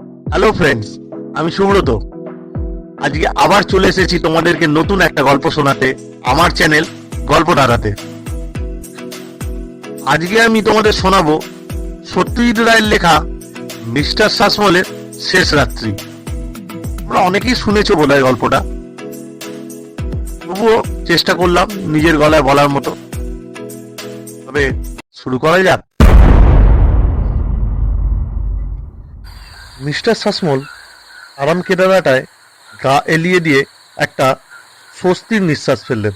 Hello friends আমি সুব্রত। আজকে আবার চলে এসেছি তোমাদেরকে নতুন একটা গল্প শোনাতে, আমার চ্যানেল গল্প ধারাতে। আজকে আমি তোমাদের শোনাবো সত্যজিৎ রায়ের লেখা মিস্টার শাসমলের শেষ রাত্রি। তোমরা অনেকেই শুনেছো বোধ হয় গল্পটা। তবুও চেষ্টা করলাম নিজের গলায় বলার মতো। তবে শুরু করা যাক। মিস্টার শাসমল আরাম কেদারাটায় গা এলিয়ে দিয়ে একটা স্বস্তির নিঃশ্বাস ফেললেন।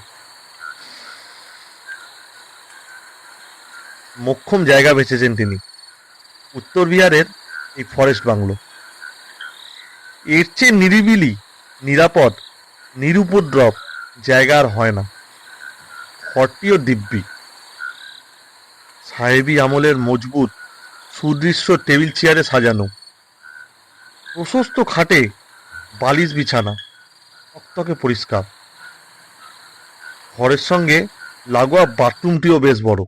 মোক্ষম জায়গা বেছেছেন তিনি। উত্তর বিহারের এই ফরেস্ট বাংলো। এর চেয়ে নিরিবিলি, নিরাপদ, নিরুপদ্রব জায়গা আর হয় না। ঘরটিও দিব্যি। সাহেবি আমলের মজবুত, সুদৃশ্য টেবিল চেয়ারে সাজানো। প্রশস্ত খাটে বালিশ বিছানা টকটকে পরিষ্কার। ঘরের সঙ্গে লাগোয়া বাথরুমটিও বেশ বড়।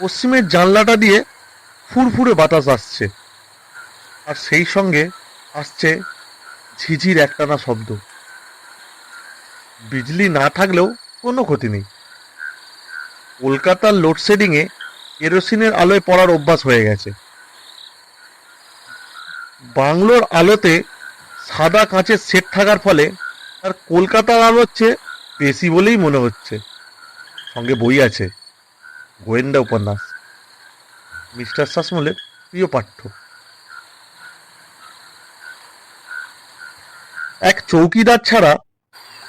পশ্চিমের জানলাটা দিয়ে ফুরফুরে বাতাস আসছে, আর সেই সঙ্গে আসছে ঝিঝির একটানা শব্দ। বিজলি না থাকলেও কোনো ক্ষতি নেই। কলকাতার লোডশেডিংয়ে কেরোসিনের আলোয় পড়ার অভ্যাস হয়ে গেছে। বাংলোর আলোতে সাদা কাঁচের সেট থাকার ফলে তার কলকাতার আলোর চেয়ে বেশি বলেই মনে হচ্ছে। সঙ্গে বই আছে, গোয়েন্দা উপন্যাস। মিস্টার শাসমলের প্রিয় পাঠ্য। এক চৌকিদার ছাড়া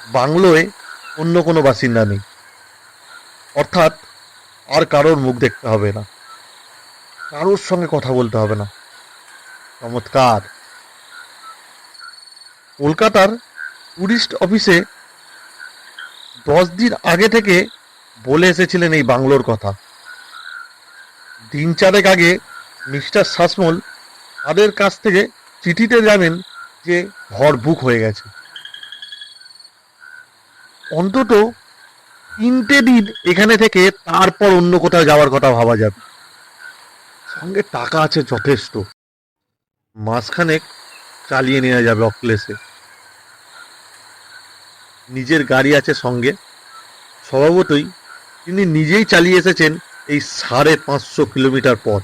বাংলোয় অন্য কোনো বাসিন্দা নেই। অর্থাৎ আর কারোর মুখ দেখতে হবে না। কারোর সঙ্গে কথা বলতে হবে না। চমৎকার। কলকাতার টুরিস্ট অফিসে দশ দিন আগে থেকে বলে এসেছিলেন এই বাংলোর কথা। দিন চারেক আগে মিস্টার শাসমল তাদের কাছ থেকে চিঠিতে জানেন যে ঘর বুক হয়ে গেছে। অন্তত তিনটে দিন এখানে থেকে তারপর অন্য কোথাও যাওয়ার কথা ভাবা যাবে। সঙ্গে টাকা আছে যথেষ্ট। মাসখানেক চালিয়ে নেওয়া যাবে অক্লেশে। নিজের গাড়ি আছে সঙ্গে। স্বভাবতই তিনি নিজেই চালিয়ে এসেছেন এই সাড়ে পাঁচশো কিলোমিটার পথ।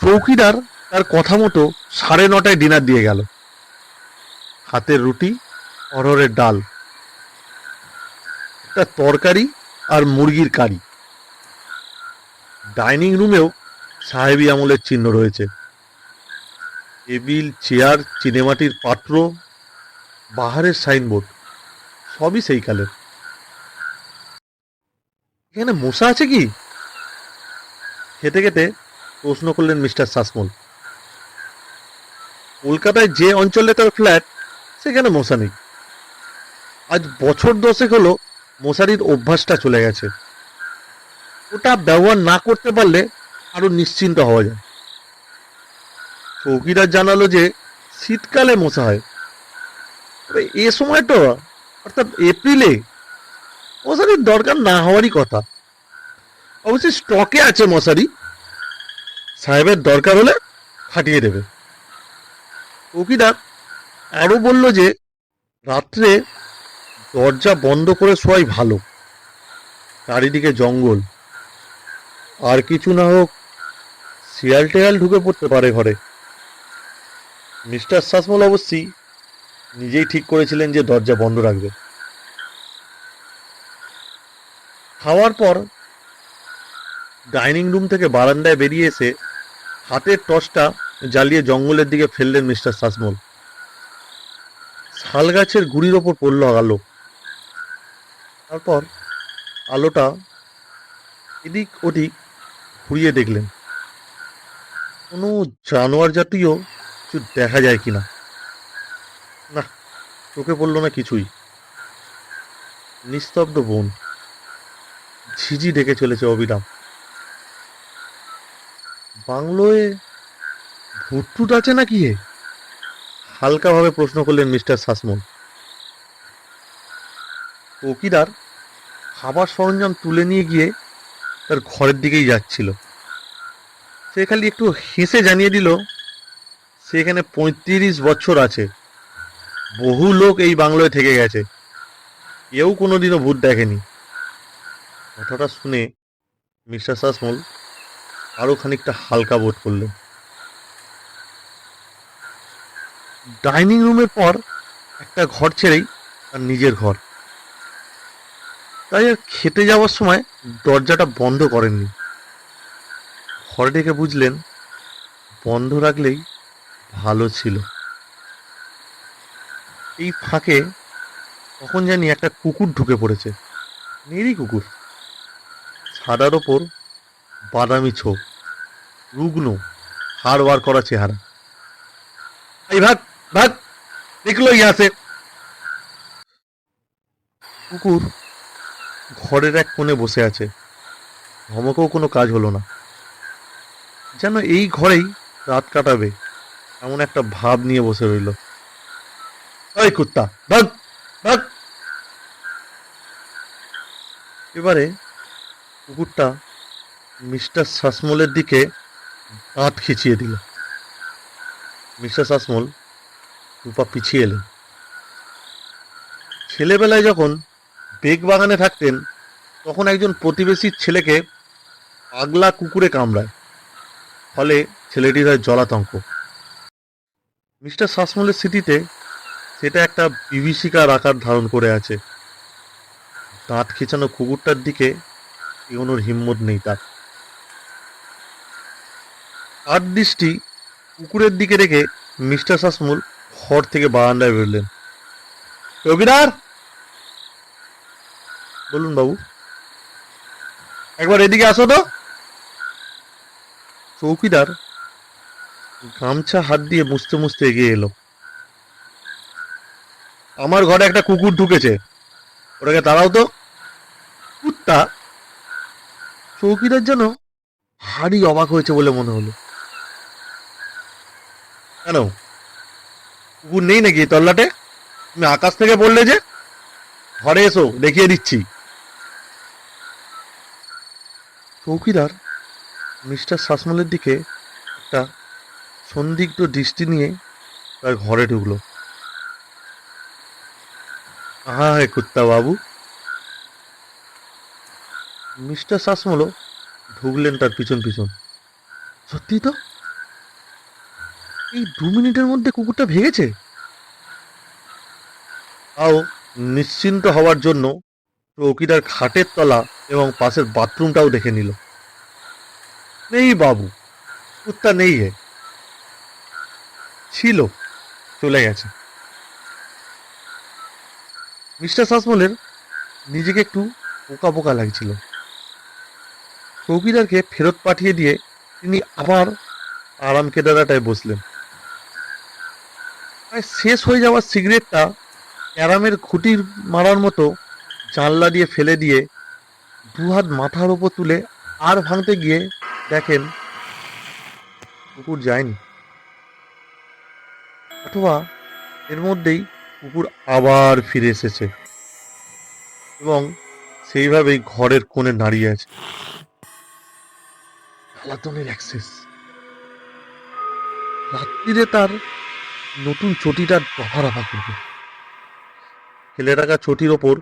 চৌকিদার তার কথা মতো সাড়ে নটায় ডিনার দিয়ে গেল। হাতের রুটি, অরহরের ডাল, একটা তরকারি আর মুরগির কারি। ডাইনিং রুমেও সাহেবী আমলের চিহ্ন রয়েছে। টেবিল, চেয়ার, চিনেমাটির পাত্র, বাহারের সাইনবোর্ড, সবই সেই কালের। এখানে মশা আছে কি? খেতে খেতে প্রশ্ন করলেন মিস্টার শাসমল কলকাতায় যে অঞ্চলে তার ফ্ল্যাট, সেখানে মশা নেই। আজ বছর দশেক হলো মশারির অভ্যাসটা চলে গেছে। ওটা ব্যবহার না করতে পারলে আরও নিশ্চিন্ত হওয়া যায়। চৌকিদার জানালো যে, শীতকালে মশা হয়। তবে এ সময় তো অর্থাৎ এপ্রিলে, মশারির দরকার না হওয়ারই কথা। অবশ্যই স্টকে আছে মশারি। সাহেবের দরকার হলে খাটিয়ে দেবে। চৌকিদার আরও বলল যে, রাত্রে দরজা বন্ধ করে শোয়াই ভালো। চারিদিকে জঙ্গল। আর কিছু না হোক শিয়াল টেয়াল ঢুকে পড়তে পারে ঘরে। মিস্টার শাসমল অবশ্যই নিজেই ঠিক করেছিলেন যে দরজা বন্ধ রাখবে। খাওয়ার পর ডাইনিং রুম থেকে বারান্দায় বেরিয়ে এসে হাতের টর্চটা জ্বালিয়ে জঙ্গলের দিকে ফেললেন মিস্টার শাসমল শাল গাছের গুড়ির ওপর পড়ল আলো। তারপর আলোটা এদিক ওদিক ঘুরিয়ে দেখলেন। কোনো জানোয়ার জাতীয় কিছু দেখা যায় কিনা? না না চোখে পড়ল না কিছুই। নিস্তব্ধ বন। ঝিঝি ডেকে চলেছে অবিরাম বাংলোয় ভুট্টুট আছে নাকি এ? হালকাভাবে প্রশ্ন করলেন মিস্টার শাসমল চৌকিদার খাবার সরঞ্জাম তুলে নিয়ে গিয়ে তার ঘরের দিকেই যাচ্ছিল। সে খালি একটু হেসে জানিয়ে দিল, সে এখানে পঁয়ত্রিশ বছর আছে। বহু লোক এই বাংলোয় থেকে গেছে। কেউ কোনোদিনও ভূত দেখেনি। কথাটা শুনে মিস্টার সাসমল আরও খানিকটা হালকা বোধ করলেন। ডাইনিং রুমের পর একটা ঘর ছেড়েই তার নিজের ঘর। তাই আর খেতে যাওয়ার সময় দরজাটা বন্ধ করেননি। ঘরে ডেকে বুঝলেন, বন্ধ রাখলেই ভালো ছিল। এই ফাঁকে তখন জানি একটা কুকুর ঢুকে পড়েছে মেরি কুকুর। ছাদার ওপর বাদামি ছোপ, রুগ্ন, হাড় বার করা চেহারা। এই ভাগ ভাগ, দেখল ইয়াসে। কুকুর ঘরের এক কোণে বসে আছে। ধমকেও কোনো কাজ হলো না। যেন এই ঘরেই রাত কাটাবে, এমন একটা ভাব নিয়ে বসে রইল। কুত্তা, ভাগ ভাগ। এবারে কুকুরটা মিস্টার শাসমলের দিকে দাঁত খিচিয়ে দিল। মিস্টার শাসমল দুপা পিছিয়ে এলেন। ছেলেবেলায় যখন বেগ বাগানে থাকতেন, তখন একজন প্রতিবেশীর ছেলেকে পাগলা কুকুরে কামড়ায়। ফলে ছেলেটির হয় জলাতঙ্ক। মিস্টার শাসমলের স্মৃতিতে সেটা একটা বিভীষিকার আকার ধারণ করে আছে। দাঁত খেঁচানো কুকুরটার দিকে এগোনোর হিম্মত নেই তার। আর দৃষ্টি কুকুরের দিকে রেখে মিস্টার শাসমল ঘর থেকে বারান্দায় বেরলেন। চৌকিদার বলুন বাবু, একবার এদিকে আসো তো। চৌকিদার গামছা হাত দিয়ে মুছতে মুছতে এগিয়ে এলো। আমার ঘরে একটা কুকুর ঢুকেছে। ওটাকে তাড়াও তো। কুত্তা চৌকিদার যেন হাড়ি অবাক হয়েছে বলে মনে হলো। কেন? কুকুর নেই নাকি তল্লাটে? তুমি আকাশ থেকে বললে যে। ঘরে এসো, দেখিয়ে দিচ্ছি। চৌকিদার মিস্টার শাসমলের দিকে একটা সন্দিগ্ধ দৃষ্টি নিয়ে তার ঘরে ঢুকলো। আহা হে কুত্তা বাবু। মিস্টার শাসমলও ঢুকলেন তার পিছন পিছন। সত্যি তো? এই দু মিনিটের মধ্যে কুকুরটা ভেঙেছে? তাও নিশ্চিন্ত হওয়ার জন্য চৌকিদার খাটের তলা এবং পাশের বাথরুমটাও দেখে নিল। নেই বাবু, কুত্তা নেই হে ছিল, চলে গেছে। মিস্টার শাসমলের নিজেকে একটু পোকা পোকা লাগছিল। চৌকিদারকে ফেরত পাঠিয়ে দিয়ে তিনি আবার আরাম কেদারাটায় বসলেন। প্রায় শেষ হয়ে যাওয়া সিগারেটটা ক্যারামের খুঁটির মারার মতো জানলা দিয়ে ফেলে দিয়ে দুহাত মাথার ওপর তুলে আর ভাঙতে গিয়ে দেখেন, কুকুর যায়নি। অথবা এর মধ্যেই কুকুর আবার ফিরে এসেছে এবং সেইভাবেই ঘরের কোণে দাঁড়িয়ে আছে। জ্বালাতনের অ্যাক্সেস রাত্রিরে তার নতুন চটিটার দফা রফা করবে। রাখা চটির ওপর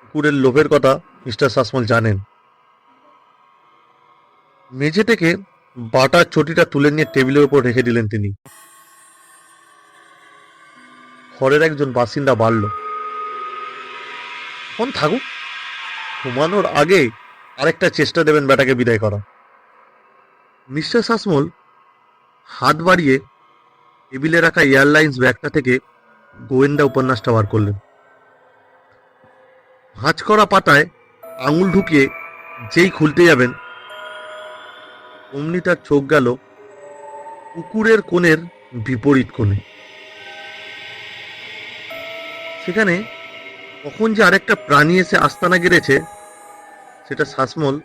কুকুরের লোভের কথা মিস্টার শাসমল জানেন। মেঝে থেকে বাটার চটিটা তুলে নিয়ে টেবিলের উপর রেখে দিলেন তিনি। ঘরের একজন বাসিন্দা বাড়ল। ফোন থাকুক ঘুমানোর আগে আরেকটা চেষ্টা দেবেন বেটাকে বিদায় করা। মিস্টার শাসমল হাত বাড়িয়ে টেবিলে রাখা এয়ারলাইন্স ব্যাগটা থেকে গোয়েন্দা উপন্যাসটা বার করলেন। ভাঁজ করা পাতায় আঙুল ঢুকিয়ে যেই খুলতে যাবেন অমনি তার চোখ গেল কুকুরের কোণের বিপরীত কোণে। সেখানে কখন যে আরেকটা প্রাণী এসে আস্তানা গেড়েছে, সেটা শ্বাসমূল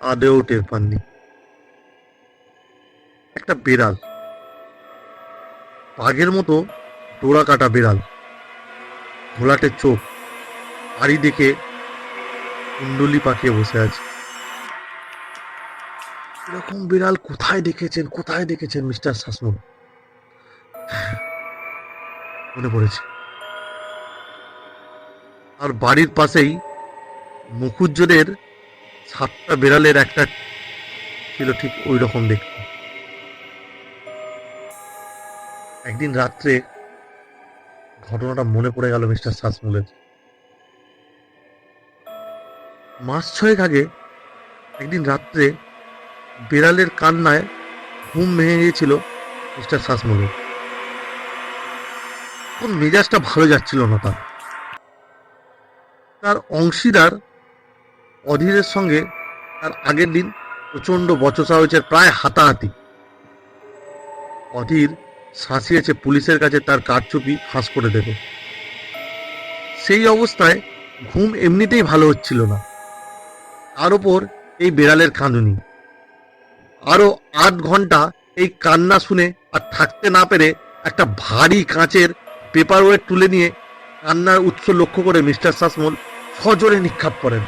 আদেও টের পাননি। একটা বেড়াল। বাঘের মতো ডোরা কাটা বেড়াল। ঘোলাটে চোখ। আড়ি দেখে কুণ্ডলি পাকিয়ে বসে আছে। এরকম বিড়াল কোথায় দেখেছেন কোথায় দেখেছেন, মিস্টার শাসমল? মনে পড়েছে। আর বাড়ির পাশেই মুখুজ্জদের সাতটা বিড়ালের একটা ছিল ঠিক ওই রকম দেখতে। একদিন রাত্রে ঘটনাটা মনে পড়ে গেল মিস্টার শাসমলের। মাস ছয়েক আগে একদিন রাত্রে বিড়ালের কান্নায় ঘুম ভেঙে গিয়েছিল মিস্টার শাসমলের তখন মেজাজটা ভালো যাচ্ছিল না তার। তার অংশীদার অধীরের সঙ্গে তার আগের দিন প্রচণ্ড বচসা হয়েছে প্রায় হাতাহাতি। অধীর শাসিয়েছে পুলিশের কাছে তার কারচুপি ফাঁস করে দেবে। সেই অবস্থায় ঘুম এমনিতেই ভালো হচ্ছিল না। তার ওপর এই বেড়ালের কাঁদুনি। আরও আট ঘণ্টা এই কান্না শুনে আর থাকতে না পেরে একটা ভারী কাঁচের পেপার ওয়েট তুলে নিয়ে কান্নার উৎস লক্ষ্য করে মিস্টার শাসমল সজোরে নিক্ষাপ করেন।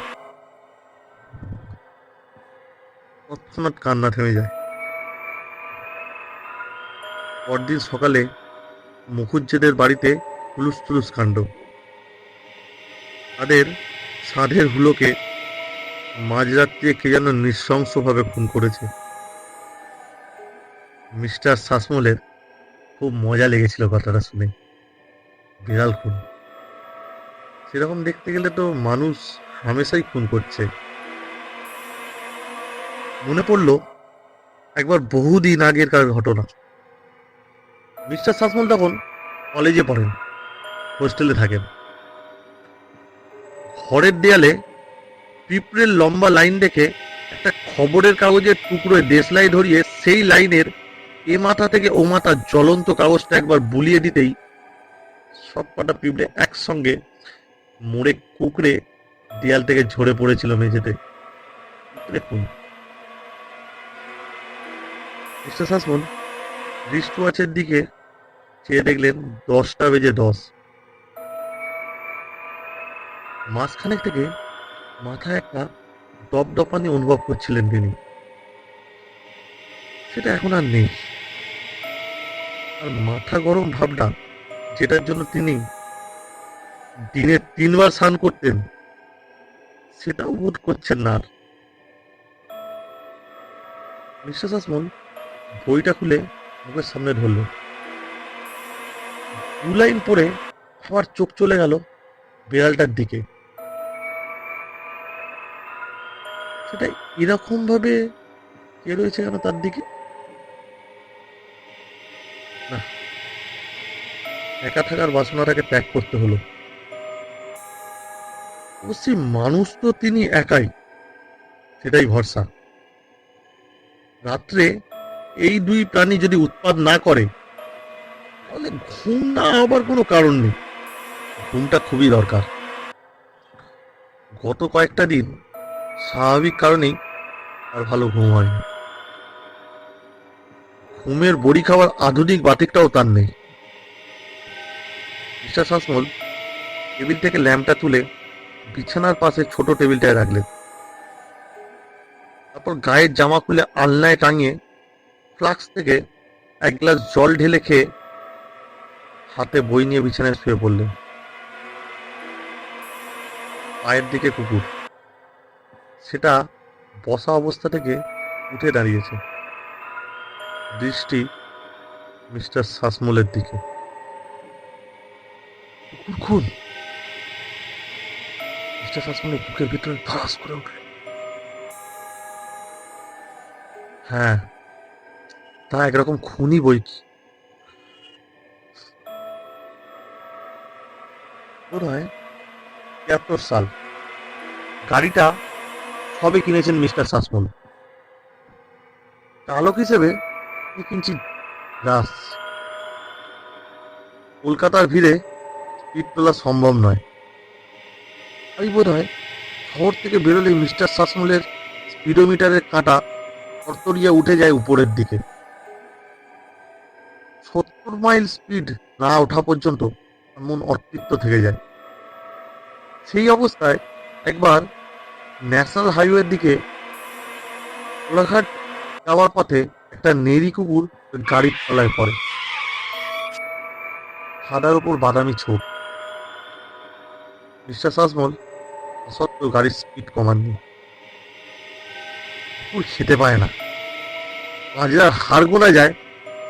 তৎক্ষণাৎ কান্না থেমে যায়। পরদিন সকালে মুখুজ্জেদের বাড়িতে হুলুস তুলুস কাণ্ড। তাদের সাধের হুলোকে মাঝরাত্রে কে যেন নৃশংসভাবে খুন করেছে। মিস্টার শাসমলের খুব মজা লেগেছিল কথাটা শুনে। বিড়াল খুন। সেরকম দেখতে গেলে তো মানুষ হামেশাই খুন করছে। মনে পড়ল একবার বহুদিন আগের কার ঘটনা। মিস্টার শাসমল তখন কলেজে পড়েন, হোস্টেলে থাকেন। ঘরের দেয়ালে পিঁপড়ের লম্বা লাইন দেখে একটা খবরের কাগজের টুকরোয় দেশলাই ধরিয়ে সেই লাইনের এ মাথা থেকে ও মাথা জ্বলন্ত কাগজটা একবার বুলিয়ে দিতেই সব কটা পিঁপড়ে একসঙ্গে মোড়ে কুকড়ে দেয়াল থেকে ঝরে পড়েছিল মেঝেতে। দেখুন। শাসমল রিস্ট ওয়াচের দিকে চেয়ে দেখলেন দশটা বেজে দশ। মাঝখানে থেকে মাথায় একটা দপদপানি অনুভব করছিলেন তিনি। সেটা এখন আর নেই। আর মাথা গরম ভাবটা যেটার জন্য তিনি দিনে তিনবার স্নান করতেন, সেটাও বোধ করছেন না আর। মিস্টার বইটা খুলে মুখের সামনে ধরল। দু লাইন পরে আবার চোখ চলে গেল বিড়ালটার দিকে। সেটা এরকম ভাবে কে রয়েছে কেন তার দিকে? একা থাকার বাসনাটাকে ত্যাগ করতে হলো। অবশ্যই মানুষ তো তিনি একাই, সেটাই ভরসা। রাত্রে এই দুই প্রাণী যদি উৎপাদ না করে, তাহলে ঘুম না হবার কোনো কারণ নেই। ঘুমটা খুবই দরকার। গত কয়েকটা দিন স্বাভাবিক কারণেই আর ভালো ঘুম হয়নি। ঘুমের বড়ি খাওয়ার আধুনিক বাতিকটাও তার নেই। মিস্টার শাসমল টেবিল থেকে ল্যাম্পটা তুলে বিছানার পাশে ছোট টেবিলটায় রাখলেন। তারপর গায়ের জামা খুলে আলনায় টাঙিয়ে ফ্লাক্স থেকে এক গ্লাস জল ঢেলে খেয়ে হাতে বই নিয়ে বিছানায় শুয়ে পড়লেন। পায়ের দিকে কুকুর। সেটা বসা অবস্থা থেকে উঠে দাঁড়িয়েছে। দৃষ্টি মিস্টার শাসমলের দিকে। কুকুর খুন মিস্টার বুকের ভিতরে ধরাস করে হ্যাঁ তা একরকম খুনি বই কি? হয় তিয়াত্তর সাল। গাড়িটা সবে কিনেছেন মিস্টার শাসমল চালক হিসেবে কিনছি রাস। কলকাতার ভিড়ে স্পিড তোলা সম্ভব নয়। তাই বোধ হয় শহর থেকে বেরোলেই মিস্টার শাসমলের স্পিডোমিটারের কাঁটা তরতরিয়া উঠে যায় উপরের দিকে। সত্তর মাইল স্পিড না ওঠা পর্যন্ত মন অতৃপ্ত থেকে যায়। সেই অবস্থায় একবার ন্যাশনাল হাইওয়ের দিকে কোলাঘাট যাওয়ার পথে একটা নেরি কুকুর গাড়ির তলায় পড়ে। সাদার উপর বাদামি ছোপ। আজমল সত্ত্বেও গাড়ির স্পিড কমাননি। কুকুর খেতে পায় না। মাঝে হাড় গোনা যায়,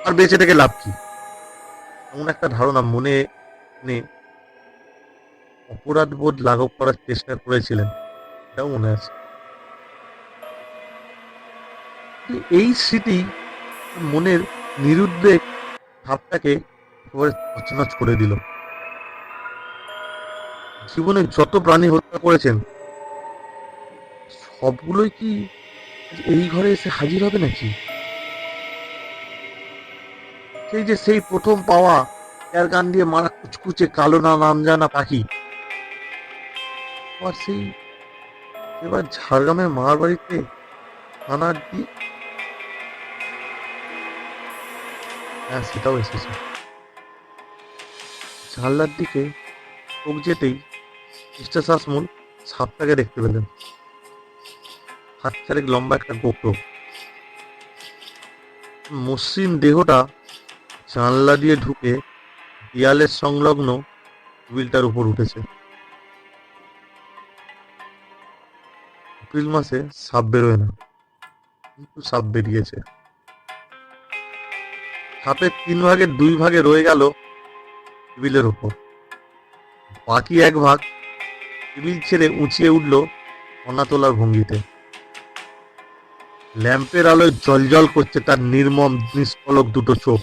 আর বেঁচে থেকে লাভ কি? এমন একটা ধারণা মনে নে অপরাধ বোধ লাঘব করার চেষ্টা করেছিলেন, এটাও মনে আছে। এই স্মৃতি মনের নিরুদ্বেগ, ভাবটাকে একেবারে করে দিল। জীবনে যত প্রাণী হত্যা করেছেন, সবগুলোই কি এই ঘরে এসে হাজির হবে নাকি? সেই যে সেই প্রথম পাওয়া এর গান দিয়ে মারা কুচকুচে কালো না নাম জানা পাখি। আর সেই এবার ঝাড়গ্রামের মার বাড়িতে আনার দিয়ে হ্যাঁ সেটাও এসেছে। জানলার দিকে চোখ যেতেই মিস্টার শাসমুল সাপটাকে দেখতে পেলেন। হাত চারেক লম্বা একটা গোপ্র মসৃণ দেহটা জানলা দিয়ে ঢুকে দেয়ালের সংলগ্ন টেবিলটার উপর উঠেছে। এপ্রিল মাসে সাপ বেরোয় না, কিন্তু সাপ বেরিয়েছে। সাপের তিন ভাগের দুই ভাগে রয়ে গেল টেবিলের উপর। বাকি এক ভাগ টেবিল ছেড়ে উঁচিয়ে উঠল অনা তোলার ভঙ্গিতে। ল্যাম্পের আলোয় জলজল করছে তার নির্মম নিষ্পলক দুটো চোখ।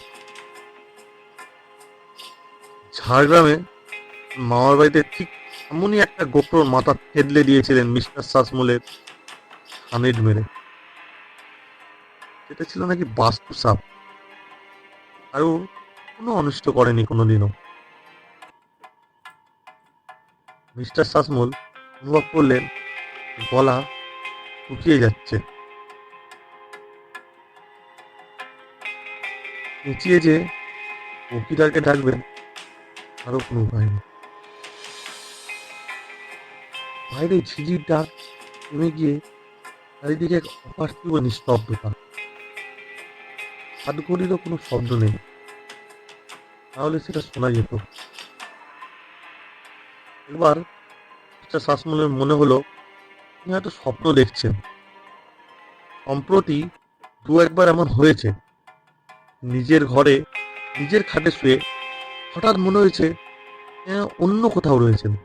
ঝাড়গ্রামে মামার বাড়িতে ঠিক এমনই একটা গোপ্রর মাথা থেদলে দিয়েছিলেন মিস্টার শাসমুলের হানিড মেরে। সেটা ছিল নাকি বাস্তু সাপ আরও কোনো অনিষ্ট করেনি কোনোদিনও। মিস্টার শাসমুল অনুভব করলেন, গলা শুকিয়ে যাচ্ছে। নিচিয়ে যে চৌকিদারকে ডাকবেন আরও কোনো উপায় নেই। বাইরে ঝিঝির ডাক থেমে গিয়ে চারিদিকে এক অপার্থিব নিস্তব্ধতা। হাত ঘড়িরও কোনো শব্দ নেই। তাহলে সেটা শোনা যেত। একবার মিস্টার শাসমলের মনে হলো, তিনি হয়তো স্বপ্ন দেখছেন। সম্প্রতি দু একবার এমন হয়েছে। নিজের ঘরে, নিজের খাটে শুয়ে হঠাৎ মনে হয়েছে অন্য কোথাও রয়েছেন।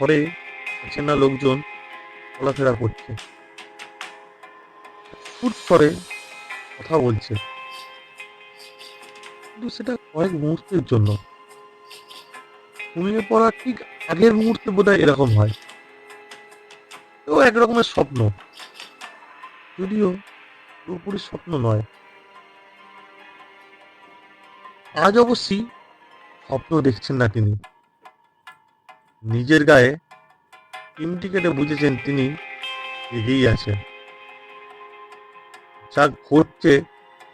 ঘরে চেনা লোকজন, চলাফেরা করছে। করে কথা বলছে। কিন্তু সেটা কয়েক মুহূর্তের জন্য। ঘুমিয়ে পড়ার ঠিক আগের মুহূর্তে বোধহয় এরকম হয়। তো একরকমের স্বপ্ন। যদিও পুরোপুরি স্বপ্ন নয়। আজ অবশ্যই স্বপ্ন দেখছেন না তিনি। নিজের গায়ে তিনটি কেটে বুঝেছেন তিনি এগিয়ে আছেন। যা ঘটছে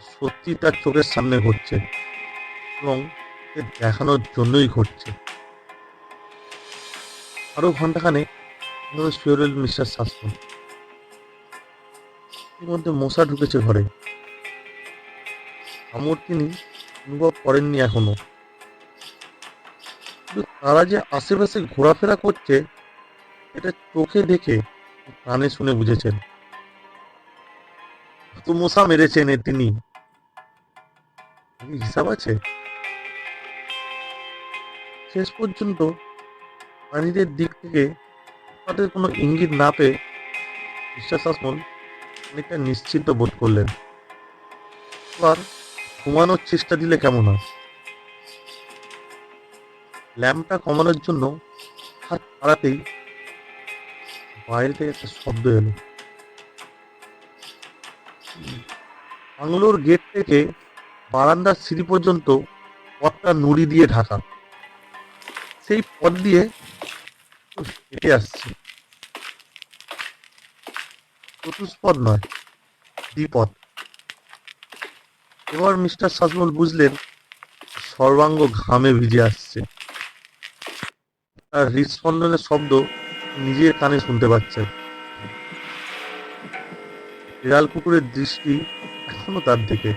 সত্যি তার চোখের সামনে ঘটছে এবং দেখানোর জন্যই ঘটছে। আরও ঘন্টাখানে শুয়ে মিস্টার শাসন এর মধ্যে মশা ঢুকেছে ঘরে। আমর তিনি অনুভব করেননি এখনও। তারা যে আশেপাশে ঘোরাফেরা করছে, এটা চোখে দেখে কানে শুনে বুঝেছেন। তো মশা মেরেছেন তিনি। হিসাব আছে? শেষ পর্যন্ত প্রাণীদের দিক থেকে তাদের কোনো ইঙ্গিত না পেয়ে বিশ্বাস আসমল অনেকটা নিশ্চিন্ত বোধ করলেন। এবার ঘুমানোর চেষ্টা দিলে কেমন হয়? ল্যাম্পটা কমানোর জন্য হাত বাড়াতেই বাইরে থেকে একটা শব্দ এলো। বাংলোর গেট থেকে বারান্দার সিঁড়ি পর্যন্ত পথটা নুড়ি দিয়ে ঢাকা। সেই পথ দিয়ে আসছে। চতুষ্পদ নয়, দ্বিপদ। এবার মিস্টার সাজমল বুঝলেন, সর্বাঙ্গ ঘামে ভিজে আসছে। তার হৃদস্পন্দনের শব্দ নিজের কানে শুনতে পাচ্ছেন বিড়াল কুকুরের দৃষ্টি এখনও তার দিকে।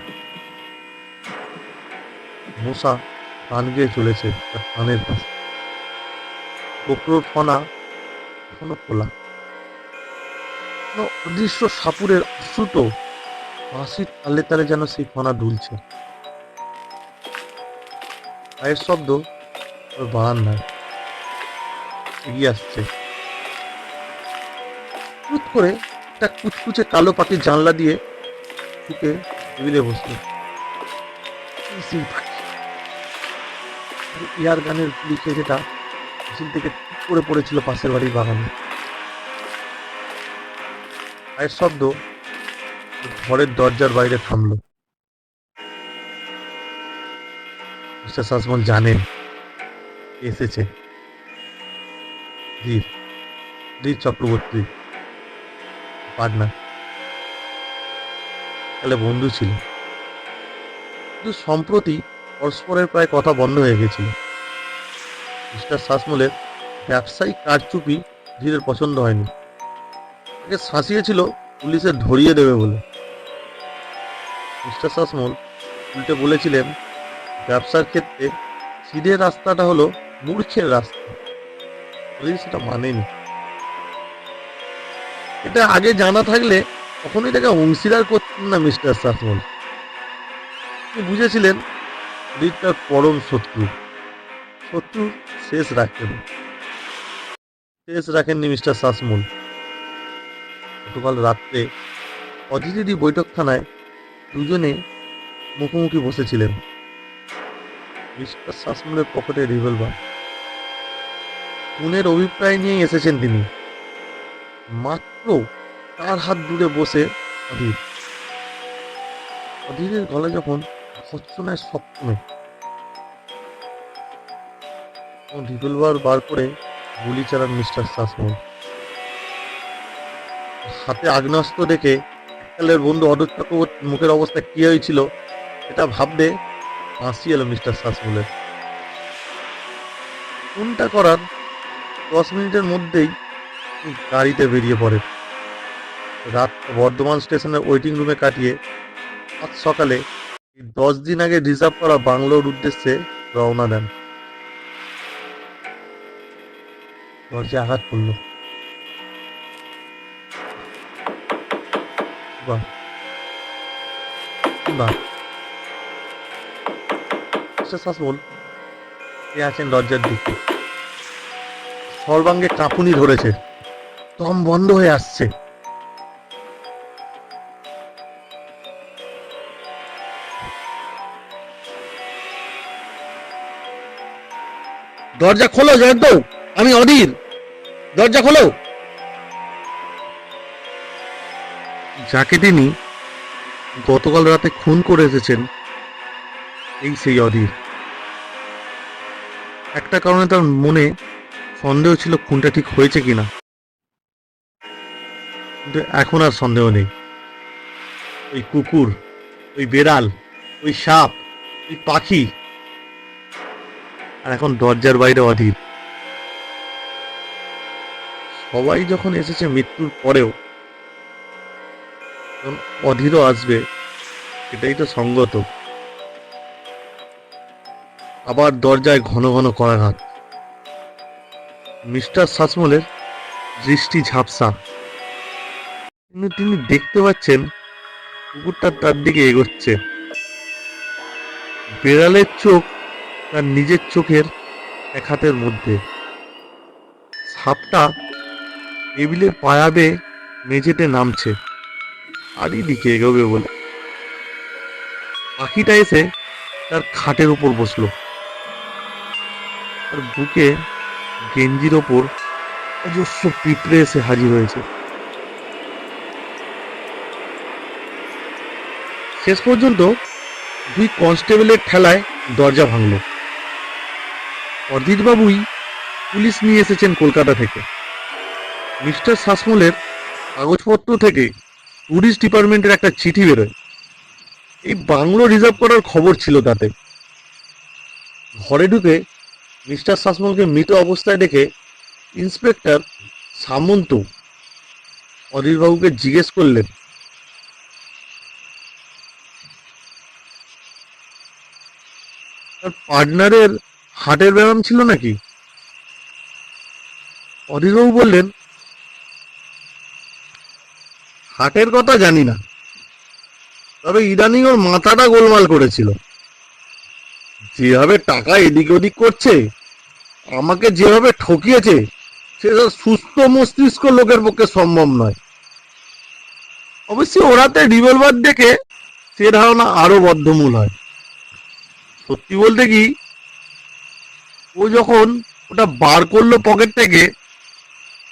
মশা কান গিয়ে চলেছে তার কানের কোকড়োর ফনা এখনও খোলা। অদৃশ্য সাপুরের অশ্রুত হাসির তালে তালে যেন সেই ফনা দুলছে। পায়ের শব্দ ওর বারান্দায় এগিয়ে আসছে। হুট করে একটা কুচকুচে কালো পাখি জানলা দিয়ে ঢুকে টেবিলে বসল। ইয়ার গানের গুলি যেটা ঝিল থেকে করে পড়েছিল পাশের বাড়ির বাগানে। পায়ের শব্দ ঘরের দরজার বাইরে থামলো। মিস্টার সাসমন জানেন এসেছে। ধীর ধীর চক্রবর্তী পার্টনার তাহলে বন্ধু ছিল। কিন্তু সম্প্রতি পরস্পরের প্রায় কথা বন্ধ হয়ে গেছিল। মিস্টার শাসমলের ব্যবসায়িক কারচুপি ধীরের পছন্দ হয়নি। তাকে শাসিয়েছিল পুলিশে ধরিয়ে দেবে বলে। মিস্টার শাসমল উল্টে বলেছিলেন, ব্যবসার ক্ষেত্রে সিধে রাস্তাটা হলো মূর্খের রাস্তা। পুলিশ সেটা মানেনি। এটা আগে জানা থাকলে কখনোই তাকে অংশীদার করতেন না মিস্টার শাসমল। তিনি বুঝেছিলেন পরম শত্রু। শত্রু শেষ রাখেন শেষ রাখেননি মিস্টার শাসমল গতকাল রাত্রে অতিথি বৈঠকখানায় দুজনে মুখোমুখি বসেছিলেন। মিস্টার শাসমলের পকেটে রিভলভার। খুনের অভিপ্রায় নিয়ে এসেছেন তিনি। মাত্র তার হাত দূরে বসে অধীর। অধীরের গলা যখন ভৎসনায় সপ্তমে রিভলভার বার করে গুলি চালান মিস্টার শাসমল হাতে আগ্নেয়াস্ত্র দেখে এককালের বন্ধু অদূর চক্রবর্তীর মুখের অবস্থা কি হয়েছিল এটা ভাবতে হাসি এলো মিস্টার শাসমলের কোনটা করার দশ মিনিটের মধ্যেই গাড়িতে বেরিয়ে পড়ে। রাত বর্ধমান স্টেশনের ওয়েটিং রুমে কাটিয়ে আজ সকালে দশ দিন আগে রিজার্ভ করা বাংলোর উদ্দেশ্যে রওনা দেন। দরজায় আঘাত করল। বাহ। শাসমল কে আছেন দরজার দিকে? সর্বাঙ্গে কাঁপুনি ধরেছে। দম বন্ধ হয়ে আসছে। দরজা খোলো, জয়ন্ত। আমি অধীর। দরজা খোলো। যাকে তিনি গতকাল রাতে খুন করে এসেছেন, এই সেই অধীর। একটা কারণে তার মনে সন্দেহ ছিল খুনটা ঠিক হয়েছে কিনা। কিন্তু এখন আর সন্দেহ নেই। ওই কুকুর, ওই বেড়াল, ওই সাপ, ওই পাখি, আর এখন দরজার বাইরে অধীর। সবাই যখন এসেছে মৃত্যুর পরেও অধীর আসবে, এটাই তো সঙ্গত। আবার দরজায় ঘন ঘন করাঘাত মিস্টার শাসমলের দৃষ্টি ঝাপসা। কিন্তু তিনি দেখতে পাচ্ছেন, কুকুরটা তার দিকে এগোচ্ছে। বেড়ালের চোখ তার নিজের চোখের এক হাতের মধ্যে। সাপটা টেবিলের পায়াবে মেঝেতে নামছে। আরই দিকে এগোবে বলে। পাখিটা এসে তার খাটের উপর বসল। তার বুকে গেঞ্জির ওপর অজস্র পিঁপড়ে এসে হাজির হয়েছে। শেষ পর্যন্ত দুই কনস্টেবলের ঠেলায় দরজা ভাঙল। অজিতবাবুই পুলিশ নিয়ে এসেছেন কলকাতা থেকে। মিস্টার শাসমলের কাগজপত্র থেকে ট্যুরিস্ট ডিপার্টমেন্টের একটা চিঠি বেরোয়। এই বাংলো রিজার্ভ করার খবর ছিল তাতে। ঘরে ঢুকে মিস্টার শাসমলকে মৃত অবস্থায় দেখে ইন্সপেক্টর সামন্ত অধীরবাবুকে জিজ্ঞেস করলেন, তার পার্টনারের হার্টের ব্যায়াম ছিল নাকি? অধীরবাবু বললেন হার্টের কথা জানি না। তবে ইদানিং ওর মাথাটা গোলমাল করেছিল। যেভাবে টাকা এদিক ওদিক করছে, আমাকে যেভাবে ঠকিয়েছে সেটা সুস্থ মস্তিষ্ক লোকের পক্ষে সম্ভব নয়। অবশ্যই ওরাতে রিভলভার দেখে সে ধারণা আরও বদ্ধমূল হয়। সত্যি বলতে কি, ও যখন ওটা বার করল পকেট থেকে,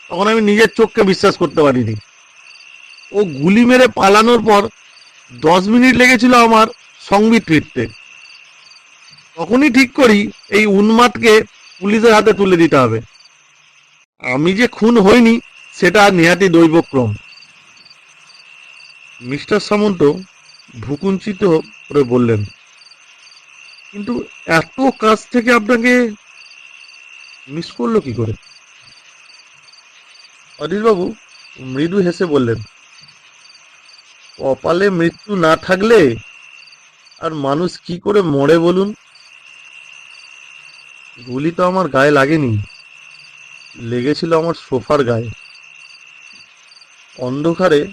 তখন আমি নিজের চোখকে বিশ্বাস করতে পারিনি। ও গুলি মেরে পালানোর পর দশ মিনিট লেগেছিল আমার সংবিত ফিরতে তখনই ঠিক করি এই উন্মাদকে পুলিশের হাতে তুলে দিতে হবে। আমি যে খুন হইনি, সেটা নেহাতি দৈবক্রম। মিস্টার সামন্ত ভুকুঞ্চিত করে বললেন, কিন্তু এত কাছ থেকে আপনাকে মিস করল কি করে? অধীরবাবু মৃদু হেসে বললেন কপালে মৃত্যু না থাকলে আর মানুষ কি করে মরে বলুন? গুলি তো আমার গায়ে লাগেনি। লেগেছিল আমার সোফার গায়ে। অন্ধকারে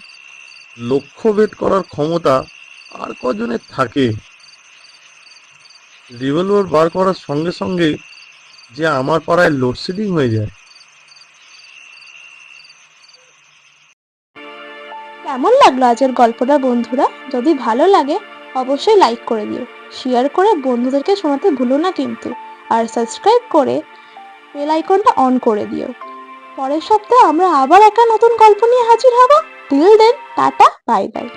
লক্ষ্য ভেদ করার ক্ষমতা আর কজনের থাকে? রিভলভার বার করার সঙ্গে সঙ্গে যে আমার পাড়ায় লোডশেডিং হয়ে যায়। কেমন লাগল আজকের গল্পটা, বন্ধুরা? যদি ভালো লাগে, অবশ্যই লাইক করে দিও। শেয়ার করে বন্ধুদেরকে শোনাতে ভুলো না কিন্তু। আর সাবস্ক্রাইব করে বেল আইকনটা অন করে দিও। পরের সপ্তাহে আমরা আবার একটা নতুন গল্প নিয়ে হাজির হব। Till then tata bye bye